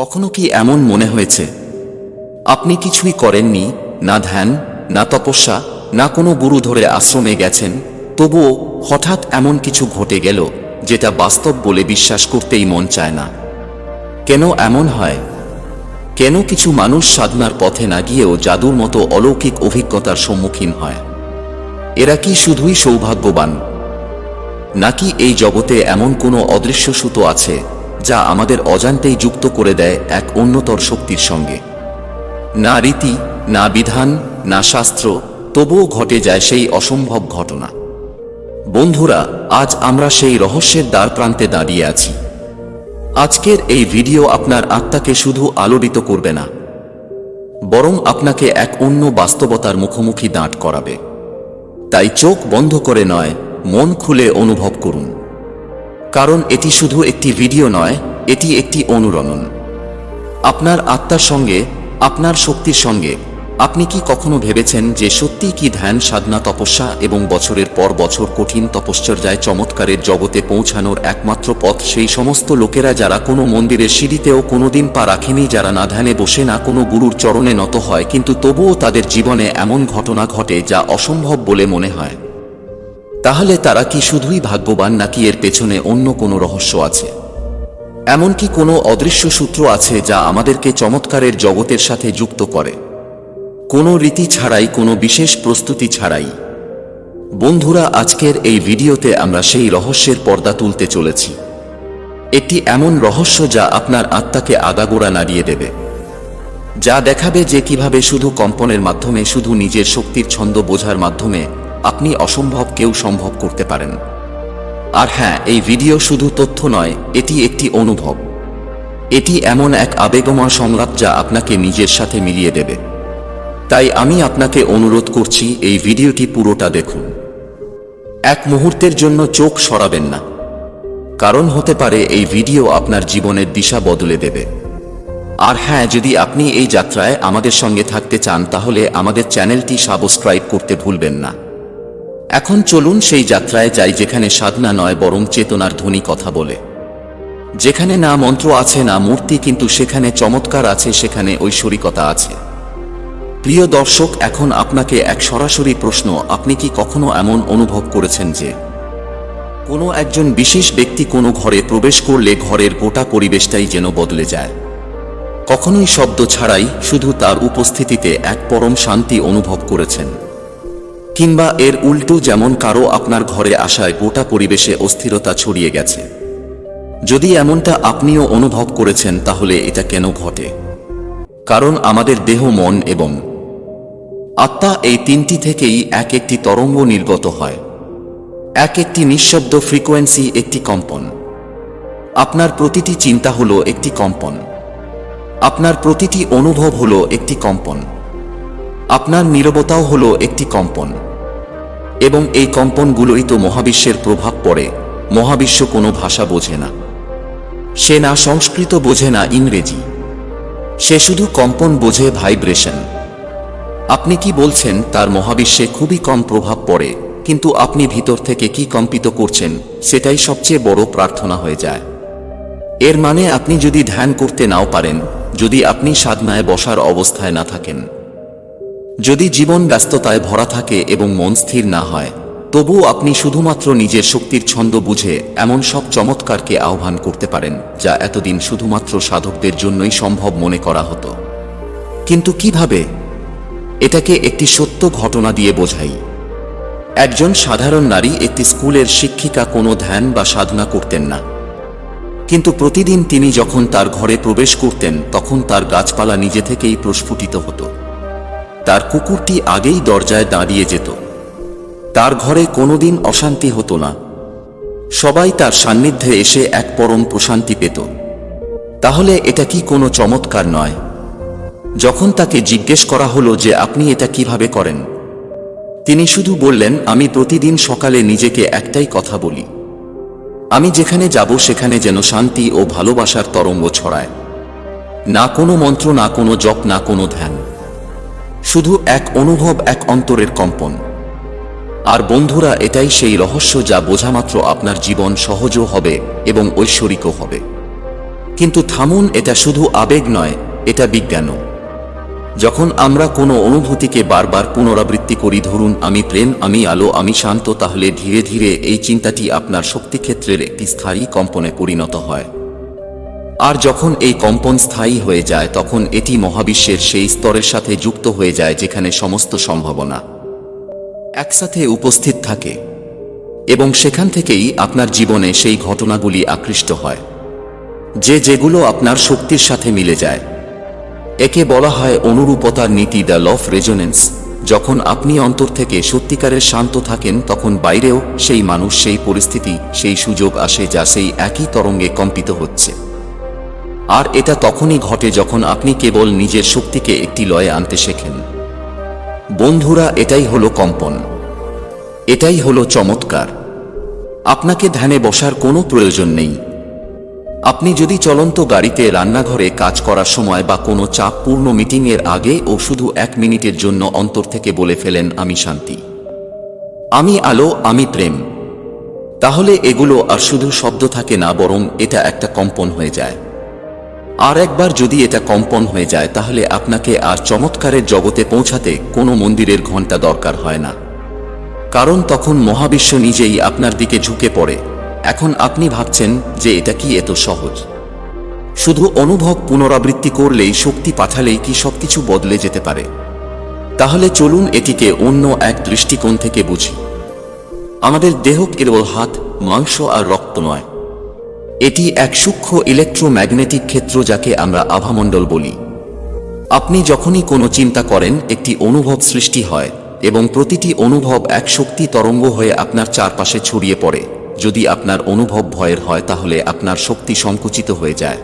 কখনো কি এমন মনে হয়েছে? আপনি কিছুই করেননি, না ধ্যান, না তপস্যা, না কোনো গুরু ধরে আশ্রমে গেছেন, তবুও হঠাৎ এমন কিছু ঘটে গেল, যেটা বাস্তব বলে বিশ্বাস করতেই মন চায় না। কেন এমন হয়? কেন কিছু মানুষ সাধনার পথে না গিয়েও জাদুর মতো অলৌকিক অভিজ্ঞতার সম্মুখীন হয়? এরা কি শুধুই সৌভাগ্যবান? নাকি এই জগতে এমন কোনো অদৃশ্য সুতো আছে যা আমাদের অজান্তেই যুক্ত করে দেয় এক অন্যতর শক্তির সঙ্গে। না রীতি, না বিধান, না শাস্ত্র, তবুও ঘটে যায় সেই অসম্ভব ঘটনা। বন্ধুরা, আজ আমরা সেই রহস্যের দ্বার প্রান্তে দাঁড়িয়ে আছি। আজকের এই ভিডিও আপনার আত্মাকে শুধু আলোড়িত করবে না, বরং আপনাকে এক অন্য বাস্তবতার মুখোমুখি দাঁড় করাবে। তাই চোখ বন্ধ করে নয়, মন খুলে অনুভব করুন। কারণ এটি শুধু একটি ভিডিও নয়, এটি একটি অনুরণন। আপনার আত্মার সঙ্গে, আপনার শক্তির সঙ্গে, আপনি কি কখনো ভেবেছেন যে সত্যিই কি ধ্যান, সাধনা, তপস্যা এবং বছরের পর বছর কঠিন তপশ্চর্যায় চমৎকারের জগতে পৌঁছানোর একমাত্র পথ সেই সমস্ত লোকেরা যারা কোনো মন্দিরের সিঁড়িতেও কোনোদিন পা রাখেনি, যারা না ধ্যানে বসে, না কোনো গুরুর চরণে নত হয়, কিন্তু তবুও তাদের জীবনে এমন ঘটনা ঘটে যা অসম্ভব বলে মনে হয়। তাহলে তারা কি শুধুই ভাগ্যবান নাকি এর পেছনে অন্য কোনো রহস্য আছে? এমনকি কোনো অদৃশ্য সূত্র আছে যা আমাদেরকে চমৎকারের জগতের সাথে যুক্ত করে। কোনো রীতি ছাড়াই, কোনো বিশেষ প্রস্তুতি ছাড়াই। বন্ধুরা, আজকের এই ভিডিওতে আমরা সেই রহস্যের পর্দা তুলতে চলেছি। একটি এমন রহস্য যা আপনার আত্মাকে আগাগোড়া নাড়িয়ে দেবে। যা দেখাবে যে কীভাবে শুধু কম্পনের মাধ্যমে, শুধু নিজের শক্তির ছন্দ বোঝার মাধ্যমে আপনি অসম্ভব কেউ সম্ভব করতে পারেন। আর হ্যাঁ এই ভিডিও শুধু তথ্য নয়, এটি একটি অনুভব। এটি এমন এক আবেগময় সংলাপ যা আপনাকে নিজের সাথে মিলিয়ে দেবে। তাই আমি আপনাকে অনুরোধ করছি, এই ভিডিওটি পুরোটা দেখুন। এক মুহূর্তের জন্য চোখ সরাবেন না। কারণ হতে পারে এই ভিডিও আপনার জীবনের দিশা বদলে দেবে। আর হ্যাঁ যদি আপনি এই যাত্রায় আমাদের সঙ্গে থাকতে চান, তাহলে আমাদের চ্যানেলটি সাবস্ক্রাইব করতে ভুলবেন না। এখন চলুন সেই যাত্রায় যাই যেখানে সাধনা নয়, বরং চেতনার ধ্বনি কথা বলে। যেখানে না মন্ত্র আছে, না মূর্তি, কিন্তু সেখানে চমৎকার আছে, সেখানে ঐশ্বরিকতা আছে। প্রিয় দর্শক, এখন আপনাকে এক সরাসরি প্রশ্ন, আপনি কি কখনো এমন অনুভব করেছেন যে, কোনো একজন বিশেষ ব্যক্তি কোনো ঘরে প্রবেশ করলে ঘরের গোটা পরিবেশটাই যেন বদলে যায়? কখনোই শব্দ ছাড়াই শুধু তার উপস্থিতিতে এক পরম শান্তি অনুভব করেছেন। কিংবা এর উল্টো যেমন কারও আপনার ঘরে আসায় গোটা পরিবেশে অস্থিরতা ছড়িয়ে গেছে। যদি এমনটা আপনিও অনুভব করেছেন, তাহলে এটা কেন ঘটে? কারণ আমাদের দেহ মন এবং আত্মা এই তিনটি থেকেই এক একটি তরঙ্গ নির্গত হয়। এক একটি নিঃশব্দ ফ্রিকোয়েন্সি একটি কম্পন। আপনার প্রতিটি চিন্তা হলো একটি কম্পন। আপনার প্রতিটি অনুভব হলো একটি কম্পন। আপনার নীরবতাও হলো একটি কম্পন। এবং এই কম্পনগুলোই তো মহাবিশ্বের প্রভাব পড়ে। মহাবিশ্ব কোনো ভাষা বোঝে না। সে না সংস্কৃত বোঝে না ইংরেজি। সে শুধু কম্পন বোঝে ভাইব্রেশন। আপনি কি বলছেন, তার মহাবিশ্বে খুবই কম প্রভাব পড়ে, কিন্তু আপনি ভিতর থেকে কি কম্পিত করছেন, সেটাই সবচেয়ে বড় প্রার্থনা হয়ে যায়। এর মানে আপনি যদি ধ্যান করতে নাও পারেন, যদি আপনি সাধনায় বসার অবস্থায় না থাকেন। যদি জীবন ব্যস্ততায় ভরা থাকে এবং মন স্থির না হয়, তবুও আপনি শুধুমাত্র নিজের শক্তির ছন্দ বুঝে এমন সব চমৎকারকে আহ্বান করতে পারেন, যা এতদিন শুধুমাত্র সাধকদের জন্যই সম্ভব মনে করা হতো। কিন্তু কীভাবে? এটাকে একটি সত্য ঘটনা দিয়ে বোঝাই। একজন সাধারণ নারী একটি স্কুলের শিক্ষিকা কোনো ধ্যান বা সাধনা করতেন না। কিন্তু প্রতিদিন তিনি যখন তার ঘরে প্রবেশ করতেন, তখন তার গাছপালা নিজে থেকেই প্রস্ফুটিত হতো। তার কুকুরটি আগেই দরজায় দাঁড়িয়ে যেত। তার ঘরে কোনোদিন অশান্তি হতো না। সবাই তার সান্নিধ্যে এসে এক পরম প্রশান্তি পেত। তাহলে এটা কি কোনো চমৎকার নয়? যখন তাকে জিজ্ঞেস করা হলো যে আপনি এটা কীভাবে করেন, তিনি শুধু বললেন, আমি প্রতিদিন সকালে নিজেকে একটাই কথা বলি। আমি যেখানে যাব সেখানে যেন শান্তি ও ভালোবাসার তরঙ্গ ছড়ায়। না কোনো মন্ত্র, না কোনো জপ, না কোনো ধ্যান। শুধু এক অনুভব, এক অন্তরের কম্পন। আর বন্ধুরা, এটাই সেই রহস্য যা বোঝামাত্র আপনার জীবন সহজও হবে এবং ঐশ্বরিকও হবে। কিন্তু থামুন, এটা শুধু আবেগ নয়, এটা বিজ্ঞানও। যখন আমরা কোনো অনুভূতিকে বারবার পুনরাবৃত্তি করি, ধরুন, আমি প্রেম, আমি আলো, আমি শান্ত, তাহলে ধীরে ধীরে এই চিন্তাটি আপনার শক্তিক্ষেত্রের একটি স্থায়ী কম্পনে পরিণত হয়। আর যখন এই কম্পন স্থায়ী হয়ে যায়, তখন এটি মহাবিশ্বের সেই স্তরের সাথে যুক্ত হয়ে যায় যেখানে সমস্ত সম্ভাবনা একসাথে উপস্থিত থাকে এবং সেখান থেকেই আপনার জীবনে সেই ঘটনাগুলি আকৃষ্ট হয়, যে যেগুলো আপনার শক্তির সাথে মিলে যায়। একে বলা হয় অনুরূপতার নীতি দ্য লফ রেজোনেন্স। যখন আপনি অন্তর থেকে সত্যিকারের শান্ত থাকেন, তখন বাইরেও সেই মানুষ, সেই পরিস্থিতি, সেই সুযোগ আসে যা সেই একই তরঙ্গে কম্পিত হচ্ছে। আর এটা তখনই ঘটে যখন আপনি কেবল নিজের শক্তিকে একটি লয়ে আনতে শেখেন। বন্ধুরা, এটাই হলো কম্পন। এটাই হলো চমৎকার। আপনাকে ধ্যানে বসার কোনো প্রয়োজন নেই। আপনি যদি চলন্ত গাড়িতে রান্নাঘরে কাজ করার সময় বা কোনো চাপপূর্ণ মিটিংয়ের আগে ও শুধু এক মিনিটের জন্য অন্তর থেকে বলে ফেলেন, আমি শান্তি। আমি আলো, আমি প্রেম। তাহলে এগুলো আর শুধু শব্দ থাকে না, বরং এটা একটা কম্পন হয়ে যায়। আর একবার যদি এটা কম্পন হয়ে যায়, তাহলে আপনাকে আর চমৎকারের জগতে পৌঁছাতে কোনো মন্দিরের ঘণ্টা দরকার হয় না। কারণ তখন মহাবিশ্ব নিজেই আপনার দিকে ঝুঁকে পড়ে। এখন আপনি ভাবছেন যে এটা কি এত সহজ। শুধু অনুভব পুনরাবৃত্তি করলেই শক্তি পাঠালেই কি সবকিছু বদলে যেতে পারে। তাহলে চলুন এটিকে অন্য এক দৃষ্টিকোণ থেকে বুঝি। আমাদের দেহ কেবল হাত, মাংস আর রক্ত নয়। এটি এক সূক্ষ্ম ইলেকট্রোম্যাগনেটিক ক্ষেত্র যাকে আমরা আভামণ্ডল বলি। আপনি যখনই কোনো চিন্তা করেন, একটি অনুভব সৃষ্টি হয় এবং প্রতিটি অনুভব এক শক্তি তরঙ্গ হয়ে আপনার চারপাশে ছড়িয়ে পড়ে। যদি আপনার অনুভব ভয়ের হয়, তাহলে আপনার শক্তি সংকুচিত হয়ে যায়।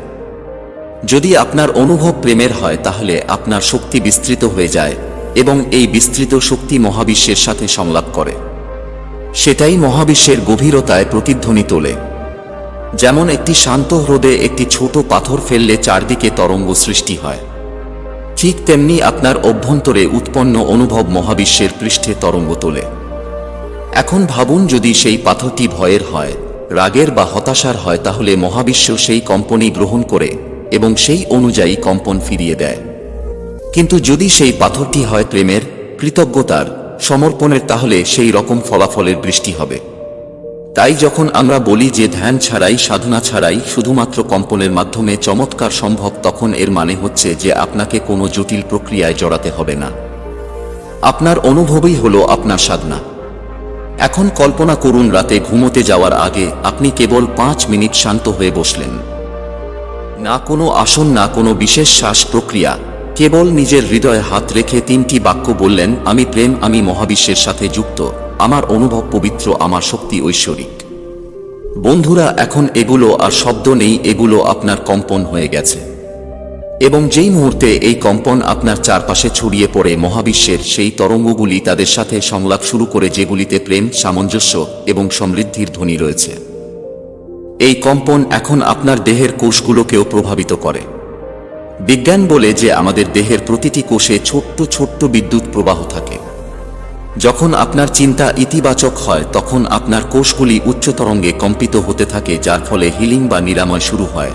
যদি আপনার অনুভব প্রেমের হয়, তাহলে আপনার শক্তি বিস্তৃত হয়ে যায় এবং এই বিস্তৃত শক্তি মহাবিশ্বের সাথে সংলাপ করে। সেটাই মহাবিশ্বের গভীরতায় প্রতিধ্বনি তোলে। যেমন একটি শান্ত হ্রদে একটি ছোট পাথর ফেললে চারদিকে তরঙ্গ সৃষ্টি হয়। ঠিক তেমনি আপনার অভ্যন্তরে উৎপন্ন অনুভব মহাবিশ্বের পৃষ্ঠে তরঙ্গ তোলে। এখন ভাবুন যদি সেই পাথরটি ভয়ের হয়, রাগের বা হতাশার হয়, তাহলে মহাবিশ্ব সেই কম্পনই গ্রহণ করে এবং সেই অনুযায়ী কম্পন ফিরিয়ে দেয়। কিন্তু যদি সেই পাথরটি হয় প্রেমের, কৃতজ্ঞতার, সমর্পণের, তাহলে সেই রকম ফলাফলের বৃষ্টি হবে। তাই যখন আমরা বলি যে ধ্যান ছাড়াই, সাধনা ছাড়াই, শুধুমাত্র কম্পনের মাধ্যমে চমৎকার সম্ভব, তখন এর মানে হচ্ছে যে আপনাকে কোনো জটিল প্রক্রিয়ায় জড়াতে হবে না। আপনার অনুভবই হলো আপনার সাধনা। এখন কল্পনা করুন, রাতে ঘুমোতে যাওয়ার আগে আপনি কেবল পাঁচ মিনিট শান্ত হয়ে বসলেন। না কোনো আসন, না কোনো বিশেষ শ্বাস প্রক্রিয়া, কেবল নিজের হৃদয়ে হাত রেখে তিনটি বাক্য বললেন, আমি প্রেম, আমি মহাবিশ্বের সাথে যুক্ত। আমার অনুভব পবিত্র, আমার শক্তি ঐশ্বরিক। বন্ধুরা, এখন এগুলো আর শব্দ নেই, এগুলো আপনার কম্পন হয়ে গেছে। এবং যেই মুহূর্তে এই কম্পন আপনার চারপাশে ছড়িয়ে পড়ে, মহাবিশ্বের সেই তরঙ্গগুলি তাদের সাথে সংলাপ শুরু করে, যেগুলিতে প্রেম, সামঞ্জস্য এবং সমৃদ্ধির ধ্বনি রয়েছে। এই কম্পন এখন আপনার দেহের কোষগুলোকেও প্রভাবিত করে। বিজ্ঞান বলে যে আমাদের দেহের প্রতিটি কোষে ছোট্ট ছোট্ট বিদ্যুৎ প্রবাহ থাকে। যখন আপনার চিন্তা ইতিবাচক হয়, তখন আপনার কোষগুলি উচ্চ তরঙ্গে কম্পিত হতে থাকে, যার ফলে হিলিং বা নিরাময় শুরু হয়।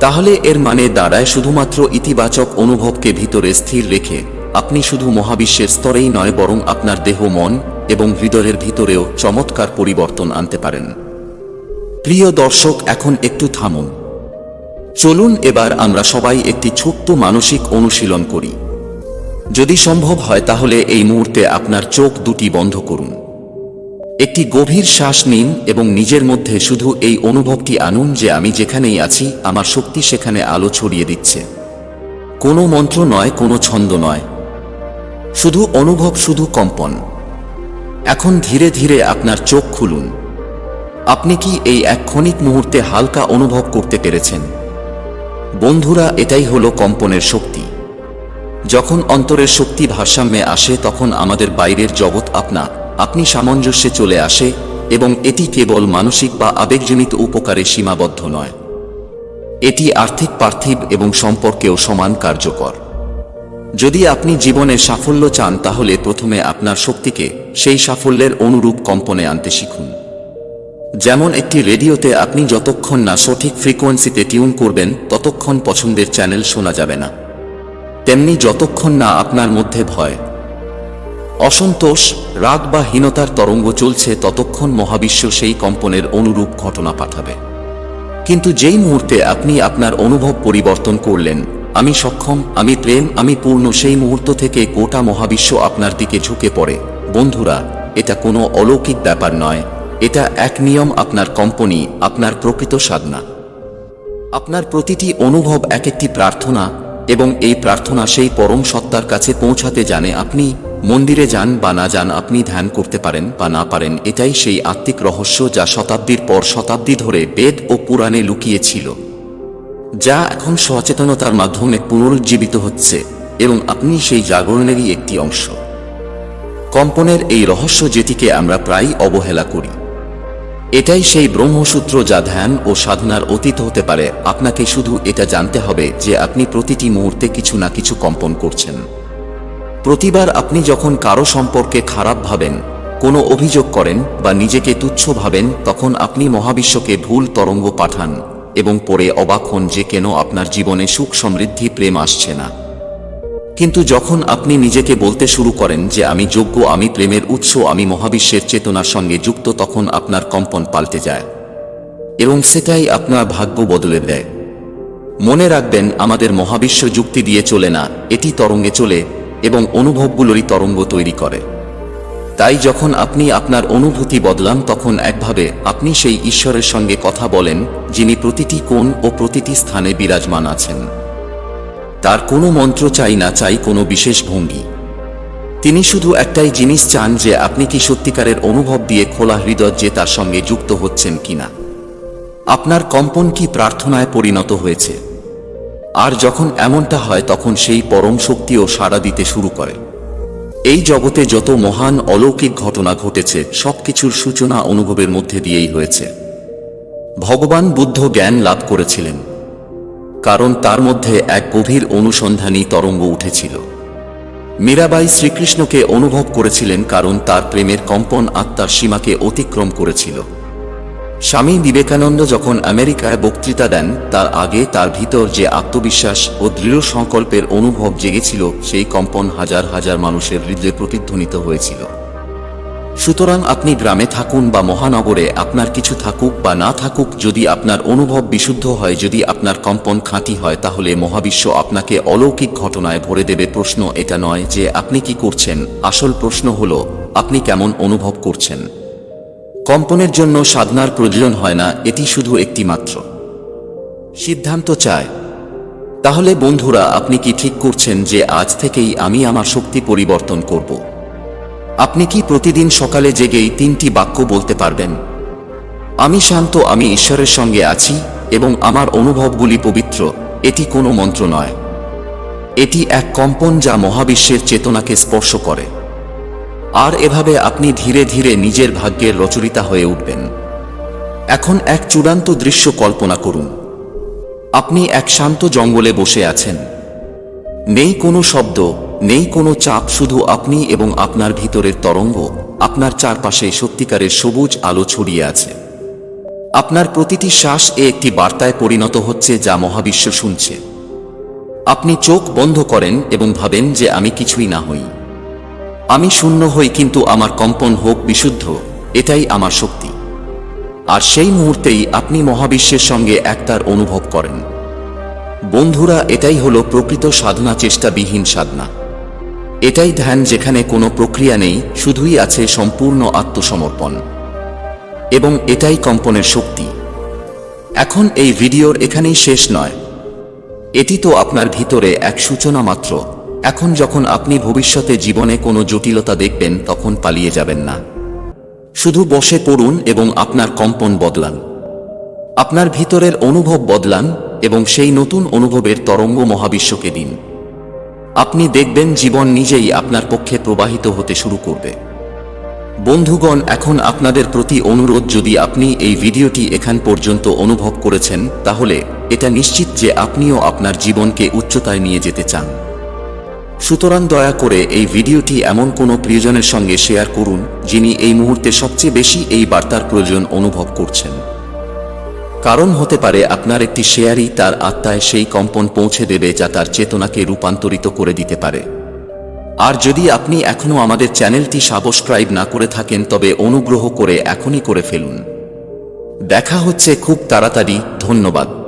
তাহলে এর মানে দাঁড়ায় শুধুমাত্র ইতিবাচক অনুভবকে ভিতরে স্থির রেখে, আপনি শুধু মহাবিশ্বের স্তরেই নয়, বরং আপনার দেহ, মন এবং হৃদয়ের ভিতরেও চমৎকার পরিবর্তন আনতে পারেন। প্রিয় দর্শক, এখন একটু থামুন। চলুন এবার আমরা সবাই একটি ছোট্ট মানসিক অনুশীলন করি। যদি সম্ভব হয় তাহলে এই মুহূর্তে আপনার চোখ দুটি বন্ধ করুন। একটি গভীর শ্বাস নিন এবং নিজের মধ্যে শুধু এই অনুভবটি আনুন যে আমি যেখানেই আছি, আমার শক্তি সেখানে আলো ছড়িয়ে দিচ্ছে। কোনো মন্ত্র নয়, কোনো ছন্দ নয়। শুধু অনুভব, শুধু কম্পন। এখন ধীরে ধীরে আপনার চোখ খুলুন। আপনি কি এই এক ক্ষণিক মুহূর্তে হালকা অনুভব করতে পেরেছেন? বন্ধুরা, এটাই হলো কম্পনের শক্তি। যখন অন্তরের শক্তি ভারসাম্যে আসে তখন আমাদের বাইরের জগৎ আপনা। আপনি সামঞ্জস্যে চলে আসে এবং এটি কেবল মানসিক বা আবেগজনিত উপকারে সীমাবদ্ধ নয়। এটি আর্থিক, পার্থিব এবং সম্পর্কেও সমান কার্যকর। যদি আপনি জীবনে সাফল্য চান তাহলে প্রথমে আপনার শক্তিকে সেই সাফল্যের অনুরূপ কম্পনে আনতে শিখুন। যেমন একটি রেডিওতে আপনি যতক্ষণ না সঠিক ফ্রিকোয়েন্সিতে টিউন করবেন, ততক্ষণ পছন্দের চ্যানেল শোনা যাবে না। তেমনি যতক্ষণ না আপনার মধ্যে ভয়। অসন্তোষ, রাগ বা হীনতার তরঙ্গ চলছে ততক্ষণ মহাবিশ্ব সেই কম্পনের অনুরূপ ঘটনা পাঠাবে। কিন্তু যেই মুহূর্তে আপনি আপনার অনুভব পরিবর্তন করলেন, আমি সক্ষম, আমি প্রেম, আমি পূর্ণ, সেই মুহূর্ত থেকে গোটা মহাবিশ্ব আপনার দিকে ঝুঁকে পড়ে। বন্ধুরা, এটা কোনো অলৌকিক ব্যাপার নয়। এটা এক নিয়ম আপনার কম্পনি, আপনার প্রকৃত সাধনা। আপনার প্রতিটি অনুভব এক একটি প্রার্থনা এবং এই প্রার্থনা সেই পরম সত্তার কাছে পৌঁছাতে জানে আপনি মন্দিরে যান বা না যান, আপনি ধ্যান করতে পারেন বা না পারেন, এটাই সেই আত্মিক রহস্য যা শতাব্দীর পর শতাব্দী ধরে বেদ ও পুরাণে লুকিয়েছিল যা এখন সচেতনতার মাধ্যমে পুনরুজ্জীবিত হচ্ছে এবং আপনি সেই জাগরণেরই একটি অংশ। কম্পনের এই রহস্য যেটিকে আমরা প্রায়ই অবহেলা করি। এটাই সেই ব্রহ্মসূত্র যা ধ্যান ও সাধনার অতীত হতে পারে। আপনাকে শুধু এটা জানতে হবে যে আপনি প্রতিটি মুহূর্তে কিছু না কিছু কম্পন করছেন। প্রতিবার আপনি যখন কারও সম্পর্কে খারাপ ভাবেন, কোনো অভিযোগ করেন বা নিজেকে তুচ্ছ ভাবেন, তখন আপনি মহাবিশ্বকে ভুল তরঙ্গ পাঠান এবং পরে অবাক হন যে কেন আপনার জীবনে সুখ সমৃদ্ধি প্রেম আসছে না। কিন্তু যখন আপনি নিজেকে বলতে শুরু করেন যে আমি যোগ্য, আমি প্রেমের উৎস, আমি মহাবিশ্বের চেতনার সঙ্গে যুক্ত, তখন আপনার কম্পন পাল্টে যায়। এবং সেটাই আপনার ভাগ্য বদলে দেয়। মনে রাখবেন, আমাদের মহাবিশ্ব যুক্তি দিয়ে চলে না, এটি তরঙ্গে চলে এবং অনুভবগুলোরই তরঙ্গ তৈরি করে। তাই যখন আপনি আপনার অনুভূতি বদলান, তখন একভাবে আপনি সেই ঈশ্বরের সঙ্গে কথা বলেন, যিনি প্রতিটি কোণ ও প্রতিটি স্থানে বিরাজমান আছেন। তার কোনো মন্ত্র চাই না চাই কোনো বিশেষ ভঙ্গি। তিনি শুধু একটাই জিনিস চান যে আপনি কি সত্যিকারের অনুভব দিয়ে খোলা হৃদয় যে তার সঙ্গে যুক্ত হচ্ছেন কিনা। আপনার কম্পন কি প্রার্থনায় পরিণত হয়েছে? আর যখন এমনটা হয়, তখন সেই পরম শক্তিও সাড়া দিতে শুরু করে। এই জগতে যত মহান অলৌকিক ঘটনা ঘটেছে, সবকিছুর সূচনা অনুভবের মধ্যে দিয়েই হয়েছে। ভগবান বুদ্ধ জ্ঞান লাভ করেছিলেন। কারণ তার মধ্যে এক গভীর অনুসন্ধানী তরঙ্গ উঠেছিল। মীরাবাই শ্রীকৃষ্ণকে অনুভব করেছিলেন কারণ তার প্রেমের কম্পন আত্মার সীমাকে অতিক্রম করেছিল। স্বামী বিবেকানন্দ যখন আমেরিকায় বক্তৃতা দেন, তার আগে তার ভিতর যে আত্মবিশ্বাস ও দৃঢ় সংকল্পের অনুভব জেগেছিল, সেই কম্পন হাজার হাজার মানুষের হৃদয়ে প্রতিধ্বনিত হয়েছিল। সুতরাং আপনি গ্রামে থাকুন বা মহানগরে আপনার কিছু থাকুক বা না থাকুক, যদি আপনার অনুভব বিশুদ্ধ হয়, যদি আপনার কম্পন খাঁটি হয়, তাহলে মহাবিশ্ব আপনাকে অলৌকিক ঘটনায় ভরে দেবে। প্রশ্ন এটা নয় যে আপনি কি করছেন। আসল প্রশ্ন হল, আপনি কেমন অনুভব করছেন? কম্পনের জন্য সাধনার প্রয়োজন হয় না, এটি শুধু একটি মাত্র। সিদ্ধান্ত চায় তাহলে বন্ধুরা, আপনি কি ঠিক করছেন যে আজ থেকেই আমি আমার শক্তি পরিবর্তন করব? আপনি কি প্রতিদিন সকালে জেগেই তিনটি বাক্য বলতে পারবেন? আমি শান্ত, আমি ঈশ্বরের সঙ্গে আছি এবং আমার অনুভবগুলি পবিত্র। এটি কোনো মন্ত্র নয়। এটি এক কম্পন যা মহাবিশ্বের চেতনাকে স্পর্শ করে। আর এভাবে আপনি ধীরে ধীরে নিজের ভাগ্যের রচয়িতা হয়ে উঠবেন। এখন এক চূড়ান্ত দৃশ্য কল্পনা করুন। আপনি এক শান্ত জঙ্গলে বসে আছেন। নেই কোনো শব্দ নেই কোনো চাপ, শুধু আপনি এবং আপনার ভিতরের তরঙ্গ, আপনার চারপাশে সত্যিকারের সবুজ আলো ছড়িয়ে আছে। আপনার প্রতিটি শ্বাস এ একটি বার্তায় পরিণত হচ্ছে যা মহাবিশ্ব শুনছে। আপনি চোখ বন্ধ করেন এবং ভাবেন যে আমি কিছুই না হই। আমি শূন্য হই কিন্তু আমার কম্পন হোক বিশুদ্ধ, এটাই আমার শক্তি। আর সেই মুহূর্তেই আপনি মহাবিশ্বের সঙ্গে একতার অনুভব করেন। বন্ধুরা, এটাই হলো প্রকৃত সাধনা চেষ্টাবিহীন সাধনা। এটাই ধ্যান যেখানে কোনো প্রক্রিয়া নেই, শুধুই আছে সম্পূর্ণ আত্মসমর্পণ। এবং এটাই কম্পনের শক্তি। এখন এই ভিডিওর এখানেই শেষ নয়। এটি তো আপনার ভিতরে এক সূচনা মাত্র। এখন যখন আপনি ভবিষ্যতে জীবনে কোনো জটিলতা দেখবেন, তখন পালিয়ে যাবেন না। শুধু বসে পড়ুন এবং আপনার কম্পন বদলান। আপনার ভিতরের অনুভব বদলান এবং সেই নতুন অনুভবের তরঙ্গ মহাবিশ্বকে দিন। আপনি দেখবেন জীবন নিজেই আপনার পক্ষে প্রবাহিত হতে শুরু করবে। বন্ধুগণ, এখন আপনাদের প্রতি অনুরোধ, যদি আপনি এই ভিডিওটি এখান পর্যন্ত অনুভব করেছেন, তাহলে এটা নিশ্চিত যে আপনিও আপনার জীবনকে উচ্চতায় নিয়ে যেতে চান। সুতরাং দয়া করে এই ভিডিওটি এমন কোনো প্রিয়জনের সঙ্গে শেয়ার করুন, যিনি এই মুহূর্তে সবচেয়ে বেশি এই বার্তার প্রয়োজন অনুভব করছেন। কারণ হতে পারে আপনার একটি শেয়ারই তার আত্মায় সেই কম্পন পৌঁছে দেবে যা তার চেতনাকে রূপান্তরিত করে দিতে পারে। আর যদি আপনি এখনও আমাদের চ্যানেলটি সাবস্ক্রাইব না করে থাকেন, তবে অনুগ্রহ করে এখনই করে ফেলুন। দেখা হচ্ছে খুব তাড়াতাড়ি। ধন্যবাদ।